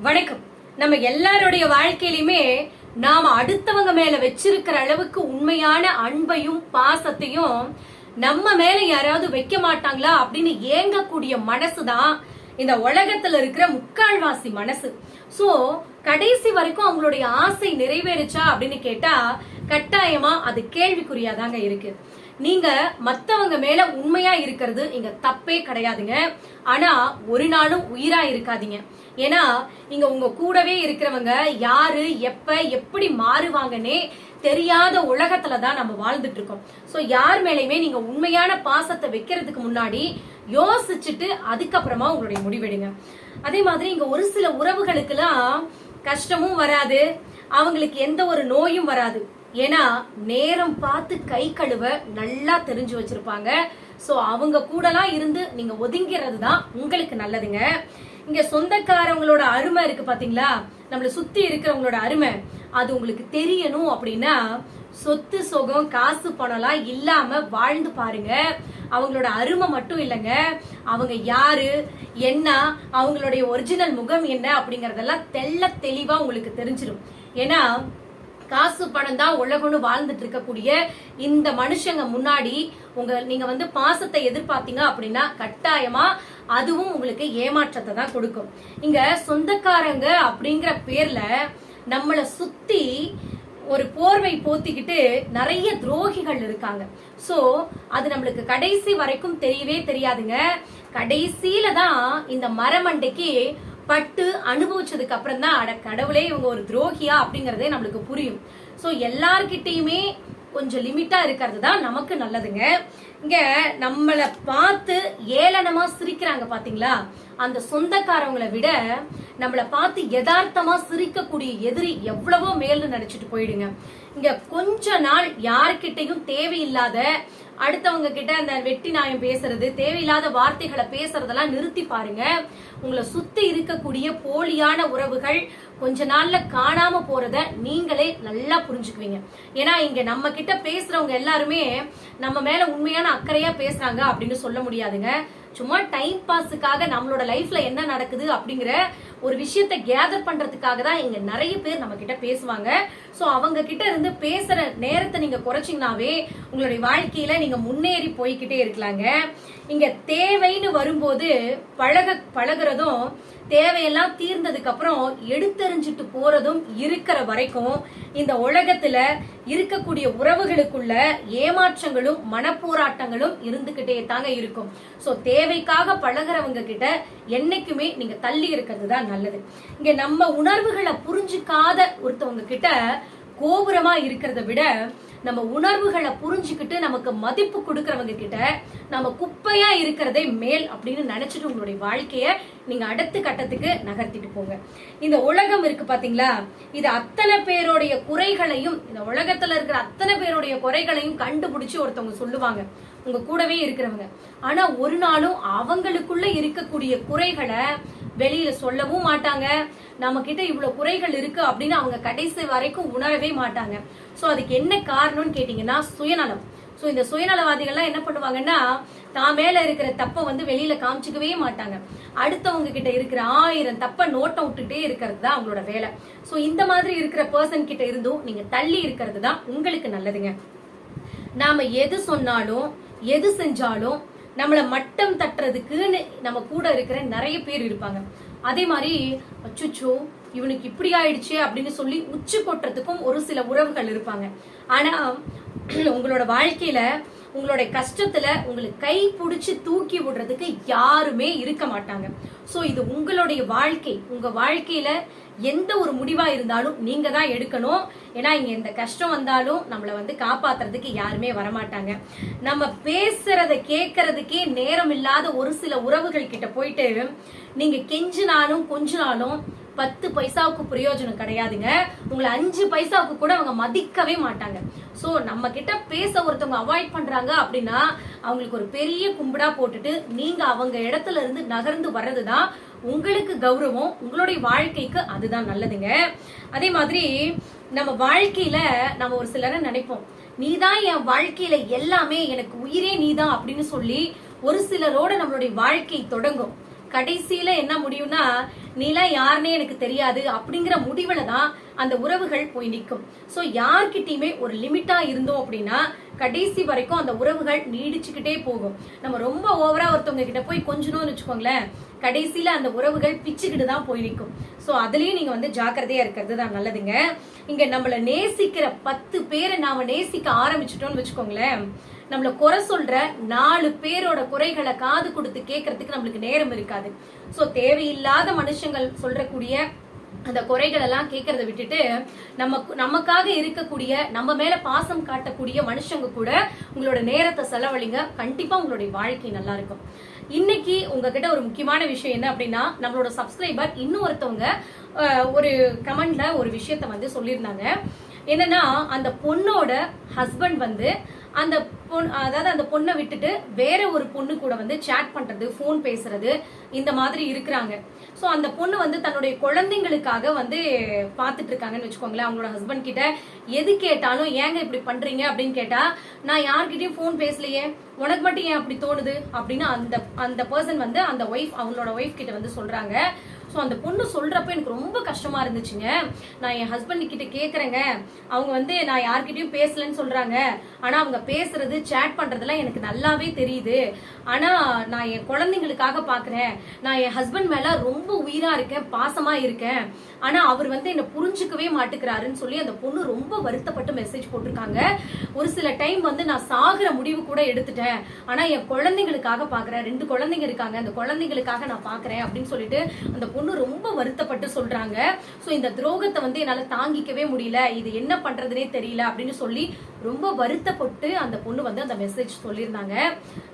வணக்கம். நம்ம எல்லாருடைய வாழ்க்கையிலுமே நாம அடுத்தவங்க மேல வச்சிருக்கிற அளவுக்கு உண்மையான அன்பையும் பாசத்தையும் நம்ம மேல யாராவது வைக்க மாட்டாங்களா அப்படின்னு ஏங்கக்கூடிய மனசுதான் இந்த உலகத்துல இருக்கிற முக்கால்வாசி மனசு. சோ கடைசி வரைக்கும் அவங்களுடைய ஆசை நிறைவேறுச்சா அப்படின்னு கேட்டா கட்டாயமா அது கேள்விக்குறியாதாங்க இருக்கு. நீங்க மத்தவங்க மேல உண்மையா இருக்கிறது இங்க தப்பே கிடையாதுங்க. ஆனா ஒரு நாளும் உயிரா இருக்காதீங்க. ஏன்னா இங்க உங்க கூடவே இருக்கிறவங்க யாரு எப்ப எப்படி மாறுவாங்கன்னே தெரியாத உலகத்துல தான் நம்ம வாழ்ந்துட்டு இருக்கோம் சோ யார் மேலயுமே நீங்க உண்மையான பாசத்தை வைக்கிறதுக்கு முன்னாடி யோசிச்சுட்டு அதுக்கப்புறமா உங்களுடைய முடிவெடுங்க. அதே மாதிரி இங்க ஒரு சில உறவுகளுக்கெல்லாம் கஷ்டமும் வராது. அவங்களுக்கு எந்த ஒரு நோயும் வராது. ஏன்னா நேரம் பார்த்து கை கழுவ நல்லா தெரிஞ்சு வச்சிருப்பாங்க. சோ அவங்க கூடலாம் இருந்து நீங்க ஒதுங்கிறது தான் உங்களுக்கு நல்லதுங்க. இங்க சொந்தக்காரவங்களோட அருமை இருக்கு பாத்தீங்களா? நம்மள சுத்தி இருக்கிறவங்களோட அருமை. அது உங்களுக்கு தெரியணும் அப்படின்னா சொத்து சுகம் காசு பணம்லாம் இல்லாம வாழ்ந்து பாருங்க. அவங்களோட அருமை மட்டும் இல்லைங்க. அவங்க யாரு என்ன அவங்களுடைய ஒரிஜினல் முகம் என்ன அப்படிங்கறதெல்லாம் தெள்ள தெளிவா உங்களுக்கு தெரிஞ்சிடும் ஏன்னா காசு பணம் தான் உலகம்னு வாழ்ந்துட்டு இருக்கக்கூடிய இந்த மனுஷங்க முன்னாடி உங்க நீங்க வந்து பாசத்தை எதிர்பார்த்தீங்க அப்படின்னா கட்டாயமா அதுவும் உங்களுக்கு ஏமாற்றத்தை தான் கொடுக்கும். இங்க சொந்தக்காரங்க அப்படிங்கிற பேர்ல நம்மள சுத்தி ஒரு போர்வை போத்திக்கிட்டு நிறைய துரோகிகள் இருக்காங்க. சோ அது நம்மளுக்கு கடைசி வரைக்கும் தெரியவே தெரியாதுங்க. கடைசியில தான் இந்த மரமண்டைக்கு பட்டு அனுபவிச்சதுக்கு அப்புறம் தான் அட கடவுளே இவங்க ஒரு துரோகியா அப்படிங்கறதே நம்மளுக்கு புரியும். சோ எல்லார்கிட்டயுமே கொஞ்சம் லிமிட்டா இருக்கிறது தான் நமக்கு நல்லதுங்க. இங்க நம்மள பார்த்து ஏளனமா சிரிக்கிறாங்க பாத்தீங்களா? அந்த சொந்தக்காரவங்களை விட நம்மள பார்த்து யதார்த்தமா சிரிக்கக்கூடிய எதிரி எவ்வளவோ மேல்னு நினைச்சிட்டு போயிடுங்க. இங்க கொஞ்ச நாள் யார்கிட்டையும் தேவையில்லாத அடுத்தவங்க கிட்ட அந்த வெட்டி நாயம் பேசுறது தேவையில்லாத வார்த்தைகளை பேசுறதெல்லாம் நிறுத்தி பாருங்க. உங்களை சுத்தி இருக்கக்கூடிய போலியான உறவுகள் கொஞ்ச நாள்ல காணாம போறத நீங்களே நல்லா புரிஞ்சுக்குவீங்க. ஏன்னா இங்க நம்ம கிட்ட பேசுறவங்க எல்லாருமே நம்ம மேல உண்மையான அக்கறையா பேசுறாங்க அப்படின்னு சொல்ல முடியாதுங்க. சும்மா டைம் பாஸுக்காக நம்மளோட லைஃப்ல என்ன நடக்குது அப்படிங்கிற ஒரு விஷயத்த கேதர் பண்றதுக்காக தான் இங்க நிறைய பேர் நம்ம கிட்ட பேசுவாங்க. ஸோ அவங்க கிட்ட இருந்து பேசுற நேரத்தை நீங்க குறைச்சிங்கனாவே உங்களுடைய வாழ்க்கையில நீங்க முன்னேறி போய்கிட்டே இருக்கலாங்க. இங்க தேவைன்னு வரும்போது பழக பழகுறதும் தேவையெல்லாம் தீர்ந்ததுக்கு அப்புறம் எடுத்தறிஞ்சிட்டு போறதும் இருக்கிற வரைக்கும் இந்த உலகத்துல இருக்கக்கூடிய உறவுகளுக்குள்ள ஏமாற்றங்களும் மனப்போராட்டங்களும் இருந்துகிட்டே தாங்க இருக்கும். சோ தேவைக்காக பழகிறவங்க கிட்ட என்னைக்குமே நீங்க தள்ளி இருக்கிறது தான் நல்லது. இங்க நம்ம உணர்வுகளை புரிஞ்சுக்காத ஒருத்தவங்க கிட்ட கோபுரமா இருக்கிறத விட நம்ம உணர்வுகளை புரிஞ்சுக்கிட்டு நமக்கு மதிப்பு கொடுக்கறவங்க கிட்ட நம்ம குப்பையா இருக்கிறதே மேல் அப்படின்னு நினைச்சிட்டு உங்களுடைய வாழ்க்கைய நீங்க அடுத்த கட்டத்துக்கு நகர்த்திட்டு போங்க. இந்த உலகம் இருக்கு பாத்தீங்களா? இது அத்தனை பேருடைய குறைகளையும் இந்த உலகத்துல இருக்கிற அத்தனை பேருடைய குறைகளையும் கண்டுபிடிச்சு ஒருத்தவங்க சொல்லுவாங்க. உங்க கூடவே இருக்கிறவங்க. ஆனா ஒரு நாளும் அவங்களுக்குள்ள இருக்கக்கூடிய குறைகளை வெளியில சொல்லவும் மாட்டாங்க. நம்ம கிட்ட இவ்வளவு குறைகள் இருக்கு அப்படின்னு அவங்க கடைசி வரைக்கும் உணரவே மாட்டாங்க. சோ அதுக்கு என்ன காரணம்னு கேட்டீங்கன்னா சுயநலம். சோ இந்த சுயநலவாதிகள்லாம் என்ன பண்ணுவாங்கன்னா தான் மேல இருக்கிற தப்பை வந்து வெளியில காமிச்சிக்கவே மாட்டாங்க. அடுத்தவங்க கிட்ட இருக்கிற ஆயிரம் தப்பை நோட்டம் விட்டுட்டே இருக்கிறது தான் அவங்களோட வேலை. சோ இந்த மாதிரி இருக்கிற பர்சன் கிட்ட இருந்தும் நீங்க தள்ளி இருக்கிறது தான் உங்களுக்கு நல்லதுங்க. நாம எது சொன்னாலும் எது செஞ்சாலும் நம்மளை மட்டம் தட்டுறதுக்குன்னு நம்ம கூட இருக்கிற நிறைய பேர் இருப்பாங்க. அதே மாதிரி அச்சுச்சோ இவனுக்கு இப்படி ஆயிடுச்சு அப்படின்னு சொல்லி உச்சி கொட்டுறதுக்கும் ஒரு சில உறவுகள் இருப்பாங்க. ஆனா உங்களோட வாழ்க்கையில உங்களுடைய கஷ்டத்துல உங்களுக்கு கை பிடிச்சி தூக்கி விடுறதுக்கு யாருமே இருக்க மாட்டாங்க. சோ இது உங்களுடைய வாழ்க்கை. உங்க வாழ்க்கையில எந்த ஒரு முடிவா இருந்தாலும் நீங்க தான் எடுக்கணும். ஏன்னா இங்க எந்த கஷ்டம் வந்தாலும் நம்மளை வந்து காப்பாத்துறதுக்கு யாருமே வரமாட்டாங்க. நம்ம பேசுறத கேட்கறதுக்கே நேரம் இல்லாத ஒரு சில உறவுகள் கிட்ட போயிட்டு நீங்க கெஞ்சினாலும் கொஞ்சினாலும் பத்து பைசாவுக்கு பிரயோஜனம் கிடையாதுங்க. உங்களை அஞ்சு பைசாவுக்கு கூட அவங்க மதிக்கவே மாட்டாங்க. ஸோ நம்ம கிட்ட பேச ஒருத்தவங்க அவாய்ட் பண்றாங்க அப்படின்னா அவங்களுக்கு ஒரு பெரிய கும்பிடா போட்டுட்டு நீங்க அவங்க இடத்துல இருந்து நகர்ந்து வர்றதுதான் உங்களுக்கு கௌரவம் உங்களுடைய வாழ்க்கைக்கு அதுதான் நல்லதுங்க. அதே மாதிரி நம்ம வாழ்க்கையில நம்ம ஒரு சிலரை நினைப்போம். நீதான் என் வாழ்க்கையில எல்லாமே எனக்கு உயிரே நீதான் அப்படின்னு சொல்லி ஒரு சிலரோட நம்மளுடைய வாழ்க்கை தொடங்கும். கடைசியில என்ன முடியும்னா நீலாம் யாருன்னே எனக்கு தெரியாது அப்படிங்கிற முடிவுல தான் அந்த உறவுகள் போய் நிற்கும். ஸோ யார்கிட்டயுமே ஒரு லிமிட்டா இருந்தோம் அப்படின்னா கடைசி வரைக்கும் அந்த உறவுகள் நீடிச்சுக்கிட்டே போகும். நம்ம ரொம்ப ஓவரா ஒருத்தவங்க கிட்ட போய் கொஞ்சணும்னு வச்சுக்கோங்களேன் கடைசியில அந்த உறவுகள் பிச்சுக்கிட்டு தான் போய் நிற்கும். ஸோ அதுலயும் நீங்க வந்து ஜாக்கிரதையா இருக்கிறது தான் நல்லதுங்க. இங்க நம்மள நேசிக்கிற பத்து பேரை நாம நேசிக்க ஆரம்பிச்சிட்டோம்னு வச்சுக்கோங்களேன் நம்மள குறை சொல்ற நாலு பேரோட குறைகளை காது கொடுத்து கேட்கறதுக்கு நம்மளுக்கு நேரம் இருக்காது. ஸோ தேவையில்லாத மனுஷங்கள் சொல்றக்கூடிய அந்த குறைகள் எல்லாம் கேட்கறத விட்டுட்டு நம்ம நமக்காக இருக்கக்கூடிய நம்ம மேல பாசம் காட்டக்கூடிய மனுஷங்க கூட உங்களோட நேரத்தை செலவழிங்க. கண்டிப்பா உங்களுடைய வாழ்க்கை நல்லா இருக்கும். இன்னைக்கு உங்ககிட்ட ஒரு முக்கியமான விஷயம் என்ன அப்படின்னா நம்மளோட சப்ஸ்கிரைபர் இன்னும் ஒருத்தவங்க ஒரு கமெண்ட்ல ஒரு விஷயத்த வந்து சொல்லியிருந்தாங்க. என்னன்னா அந்த பொண்ணோட ஹஸ்பண்ட் வந்து அந்த பொண்ணு அதாவது அந்த பொண்ணை விட்டுட்டு வேற ஒரு பொண்ணு கூட வந்து சேட் பண்றது ஃபோன் பேசுறது இந்த மாதிரி இருக்கிறாங்க. ஸோ அந்த பொண்ணு வந்து தன்னுடைய குழந்தைங்களுக்காக வந்து பார்த்துட்டு இருக்காங்கன்னு வச்சுக்கோங்களேன். அவங்களோட ஹஸ்பண்ட் கிட்ட எது கேட்டாலும் ஏங்க இப்படி பண்றீங்க? அப்படின்னு கேட்டா நான் யார்கிட்டயும் ஃபோன் பேசலையே. உனக்கு மட்டும் ஏன் அப்படி தோணுது? அப்படின்னு அந்த அந்த பர்சன் வந்து அந்த ஒய்ஃப் அவங்களோட ஒய்ஃப் கிட்ட வந்து சொல்றாங்க. ஸோ அந்த பொண்ணு சொல்கிறப்ப எனக்கு ரொம்ப கஷ்டமாக இருந்துச்சுங்க. நான் என் ஹஸ்பண்ட் கிட்ட கேட்குறேங்க அவங்க வந்து நான் யார்கிட்டயும் பேசலன்னு சொல்கிறாங்க ஆனால் அவங்க பேசுறது சேட் பண்ணுறதெல்லாம் எனக்கு நல்லாவே தெரியுது. ஆனால் நான் என் குழந்தைங்களுக்காக பார்க்குறேன் நான் என் ஹஸ்பண்ட் மேலே ரொம்ப உயிராக இருக்கேன் பாசமாக இருக்கேன். ஆனால் அவர் வந்து என்னை புரிஞ்சுக்கவே மாட்டுக்கிறாருன்னு சொல்லி அந்த பொண்ணு ரொம்ப வருத்தப்பட்டு மெசேஜ் போட்டிருக்காங்க. ஒரு சில டைம் வந்து நான் சாகிற முடிவு கூட எடுத்துட்டேன். ஆனால் என் குழந்தைங்களுக்காக பார்க்குறேன் ரெண்டு குழந்தைங்க இருக்காங்க. அந்த குழந்தைங்களுக்காக நான் பார்க்குறேன் அப்படின்னு சொல்லிட்டு அந்த பொண்ணு ரொம்ப வருத்தப்பட்டு சொல்றாங்க. ஸோ இந்த துரோகத்தை வந்து என்னால் தாங்கிக்கவே முடியல. இது என்ன பண்றதுனே தெரியல அப்படின்னு சொல்லி ரொம்ப வருத்தப்பட்டு அந்த பொண்ணு வந்து அந்த மெசேஜ் சொல்லியிருந்தாங்க.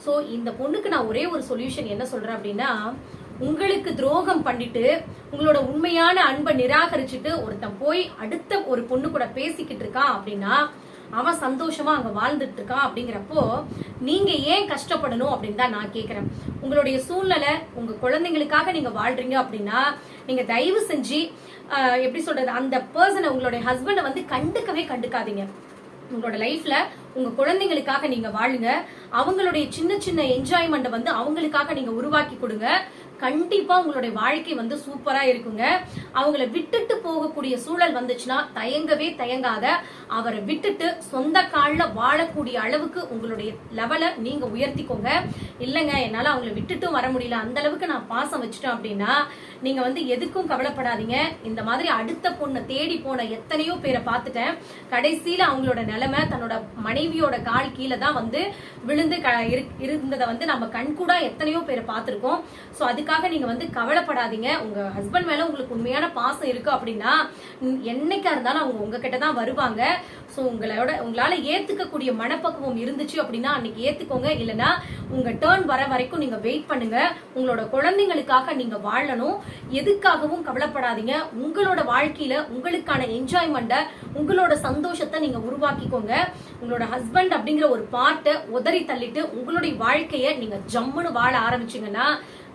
ஸோ இந்த பொண்ணுக்கு நான் ஒரே ஒரு சொல்யூஷன் என்ன சொல்றேன் அப்படின்னா உங்களுக்கு துரோகம் பண்ணிட்டு உங்களோட உண்மையான அன்பை நிராகரிச்சுட்டு ஒருத்தன் போய் அடுத்த ஒரு பொண்ணு கூட பேசிக்கிட்டு இருக்கான் அப்படின்னா அவன் சந்தோஷமா அங்க வாழ்ந்துட்டு இருக்கான் அப்படிங்கிறப்போ நீங்க ஏன் கஷ்டப்படணும் அப்படின்னு தான் நான் கேக்குறேன். உங்களுடைய சூழ்நிலை உங்க குழந்தைங்களுக்காக நீங்க வாழ்றீங்க அப்படின்னா நீங்க தயவு செஞ்சு ஆஹ், எப்படி சொல்றது அந்த பர்சனை உங்களுடைய ஹஸ்பண்டை வந்து கண்டுக்கவே கண்டுக்காதீங்க. உங்களோட லைஃப்ல உங்க குழந்தைங்களுக்காக நீங்க வாழுங்க. அவங்களுடைய சின்ன சின்ன என்ஜாய்மெண்ட்டை வந்து அவங்களுக்காக நீங்க உருவாக்கி கொடுங்க. கண்டிப்பா உங்களுடைய வாழ்க்கை வந்து சூப்பரா இருக்குங்க. அவங்கள விட்டுட்டு போகக்கூடிய சூழல் வந்துச்சுன்னா தயங்கவே தயங்காத. அவரை விட்டுட்டு சொந்த கால்ல வாழக்கூடிய அளவுக்கு உங்களுடைய லெவலை நீங்க உயர்த்திக்கோங்க. இல்லைங்க என்னால அவங்கள விட்டுட்டும் வர முடியல. அந்த அளவுக்கு நான் பாசம் வச்சுட்டேன் அப்படின்னா நீங்க வந்து எதுக்கும் கவலைப்படாதீங்க. இந்த மாதிரி அடுத்த பொண்ணை தேடி போன எத்தனையோ பேரை பார்த்துட்டேன். கடைசியில அவங்களோட நிலைமை தன்னோட மனைவியோட கால் கீழே தான் வந்து விழுந்து க- இரு- இருந்ததை வந்து நம்ம கண்கூடா எத்தனையோ பேரை பார்த்துருக்கோம். ஸோ அதுக்காக நீங்க வந்து கவலைப்படாதீங்க. உங்க ஹஸ்பண்ட் மேல உங்களுக்கு உண்மையான பாசம் இருக்கு அப்படின்னா என்னைக்கா இருந்தாலும் அவங்க உங்ககிட்ட தான் வருவாங்க. ஸோ உங்களோட உங்களால ஏத்துக்கக்கூடிய மனப்பக்குவம் இருந்துச்சு அப்படின்னா அன்னைக்கு ஏத்துக்கோங்க. இல்லைன்னா உங்க டேர்ன் வர வரைக்கும் நீங்க வெயிட் பண்ணுங்க. உங்களோட குழந்தைங்களுக்காக நீங்க வாழணும். எதுக்காகவும் கவலைப்படாதீங்க. உங்களோட வாழ்க்கையில உங்களுக்கான என்ஜாய்மெண்ட்டை உங்களோட சந்தோஷத்தை நீங்க உருவாக்கிக்கோங்க. உங்களோட ஹஸ்பண்ட் அப்படிங்கிற ஒரு பாட்டை உதறி தள்ளிட்டு உங்களுடைய வாழ்க்கையை நீங்க ஜம்முன்னு வாழ ஆரம்பிச்சீங்கன்னா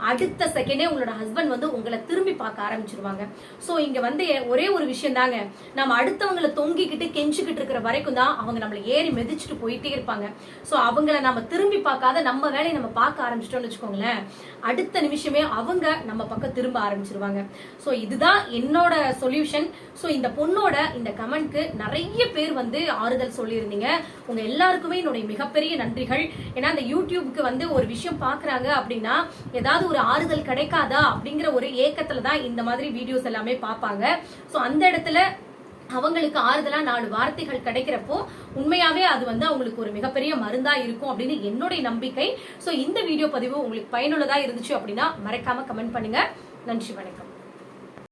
அடுத்த செகண்டே உங்களோட ஹஸ்பண்ட் வந்து உங்களை திரும்பி பார்க்க ஆரம்பிச்சிருவாங்க. ஸோ இங்க வந்து ஒரே ஒரு விஷயம் தாங்க. நம்ம அடுத்தவங்களை தொங்கிக்கிட்டு கெஞ்சிக்கிட்டு இருக்கிற வரைக்கும் தான் அவங்க நம்மளை ஏறி மிதிச்சுட்டு போயிட்டே இருப்பாங்க. ஸோ அவங்கள நம்ம திரும்பி பார்க்காத நம்ம வேலையை நம்ம பார்க்க ஆரம்பிச்சிட்டோம்னு வச்சுக்கோங்களேன். அடுத்த நிமிஷமே அவங்க நம்ம பக்கம் திரும்ப ஆரம்பிச்சிருவாங்க. ஸோ இதுதான் என்னோட சொல்யூஷன் ஸோ இந்த பொண்ணோட இந்த கமெண்ட்க்கு நிறைய பேர் வந்து ஆறுதல் சொல்லியிருந்தீங்க. உங்க எல்லாருக்குமே என்னுடைய மிகப்பெரிய நன்றிகள். ஏன்னா அந்த யூடியூப்க்கு வந்து ஒரு விஷயம் பாக்குறாங்க அப்படின்னா ஏதாவது ஒரு ஆறுதல் கிடைக்காதா அப்படிங்கிற ஒரு ஏக்கத்துல தான் இந்த மாதிரி வீடியோஸ் எல்லாமே பார்ப்பாங்க. ஸோ அந்த இடத்துல அவங்களுக்கு ஆறுதலா நாலு வார்த்தைகள் கிடைக்கிறப்போ உண்மையாவே அது வந்து அவங்களுக்கு ஒரு மிகப்பெரிய மருந்தா இருக்கும் அப்படின்னு என்னுடைய நம்பிக்கை. ஸோ இந்த வீடியோ பதிவு உங்களுக்கு பயனுள்ளதா இருந்துச்சு அப்படின்னா மறக்காம கமெண்ட் பண்ணுங்க. நன்றி வணக்கம்.